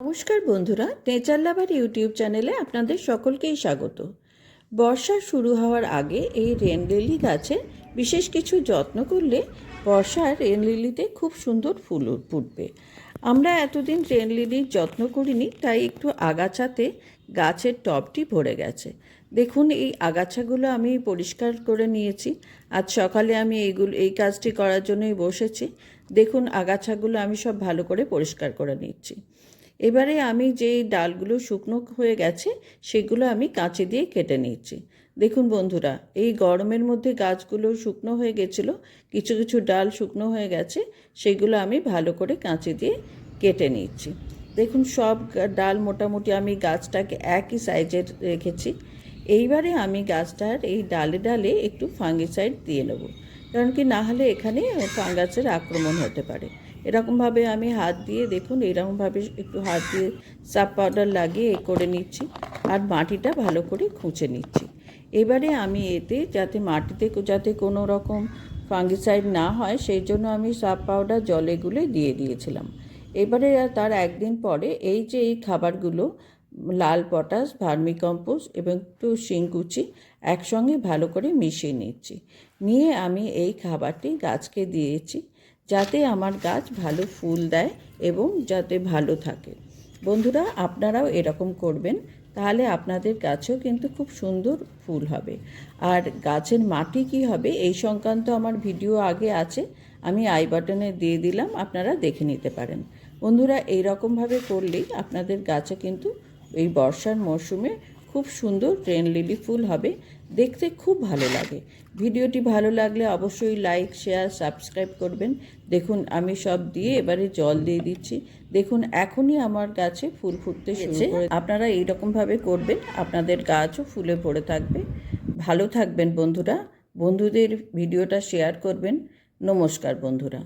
নমস্কার বন্ধুরা, নেচার লাভার ইউটিউব চ্যানেলে আপনাদের সকলকেই স্বাগত। বর্ষা শুরু হওয়ার আগে এই রেন লিলি গাছে বিশেষ কিছু যত্ন করলে বর্ষার রেন লিলিতে খুব সুন্দর ফুল ফুটবে। আমরা এতদিন রেন লিলির যত্ন করিনি, তাই একটু আগাছাতে গাছের টবটি ভরে গেছে। দেখুন, এই আগাছাগুলো আমি পরিষ্কার করে নিয়েছি। আজ সকালে আমি এইগুলো, এই কাজটি করার জন্যই বসেছি। দেখুন, আগাছাগুলো আমি সব ভালো করে পরিষ্কার করে নিচ্ছি। এবারে আমি যেই ডালগুলো শুকনো হয়ে গেছে, সেগুলো আমি কাঁচি দিয়ে কেটে নিচ্ছি দেখুন বন্ধুরা, এই গরমের মধ্যে গাছগুলো শুকনো হয়ে গেছিল, কিছু কিছু ডাল শুকনো হয়ে গেছে, সেগুলো আমি ভালো করে কাঁচি দিয়ে কেটে নিচ্ছি দেখুন সব ডাল মোটামুটি আমি গাছটাকে একই সাইজের রেখেছি। এইবারে আমি গাছটার এই ডালে ডালে একটু ফাঙ্গিসাইড দিয়ে নেব, কারণ কি না হলে এখানে ফাঙ্গাসের আক্রমণ হতে পারে। এরকমভাবে আমি হাত দিয়ে দেখুন, এরকমভাবে একটু হাত দিয়ে সাব পাউডার লাগিয়ে এ করে নিচ্ছি আর মাটিটা ভালো করে খুঁচে নিচ্ছি। এবারে আমি এতে যাতে মাটিতে যাতে কোনো রকম ফাঙ্গিসাইড না হয়, সেই জন্য আমি সাব পাউডার জলে গুলে দিয়ে দিয়েছিলাম। এবারে তার একদিন পরে এই যে এই খাবারগুলো, লাল পটাশ, ভার্মিকম্পোস্ট এবং একটু শিংকুচি একসঙ্গে ভালো করে মিশিয়ে নিচ্ছি। নিয়ে আমি এই খাবারটি গাছকে দিয়েছি। যাতে আমার গাছ ভালো ফুল দেয় এবং যাতে ভালো থাকে। বন্ধুরা, আপনারাও এরকম করবেন, তাহলে আপনাদের গাছেও কিন্তু খুব সুন্দর ফুল হবে। আর গাছের মাটি কি হবে, এই সংক্রান্ত আমার ভিডিও আগে আছে, আমি আই বাটনে দিয়ে দিলাম, আপনারা দেখে নিতে পারেন। বন্ধুরা এই রকমভাবে করলেই আপনাদের গাছে কিন্তু এই বর্ষার মরশুমে খুব সুন্দর ট্রেন লিলি ফুল হবে। দেখতে খুব ভালো লাগে। ভিডিওটি ভালো লাগলে অবশ্যই লাইক শেয়ার সাবস্ক্রাইব করবেন। দেখুন আমি সব দিয়ে এবারে জল দিয়ে দিচ্ছি। দেখুন এখনই আমার গাছে ফুল ফুটতে শুরু করে আপনারা এইরকমভাবে করবেন আপনাদের গাছও ফুলে ভরে থাকবে। ভালো থাকবেন বন্ধুরা। বন্ধুদের ভিডিওটা শেয়ার করবেন। নমস্কার বন্ধুরা।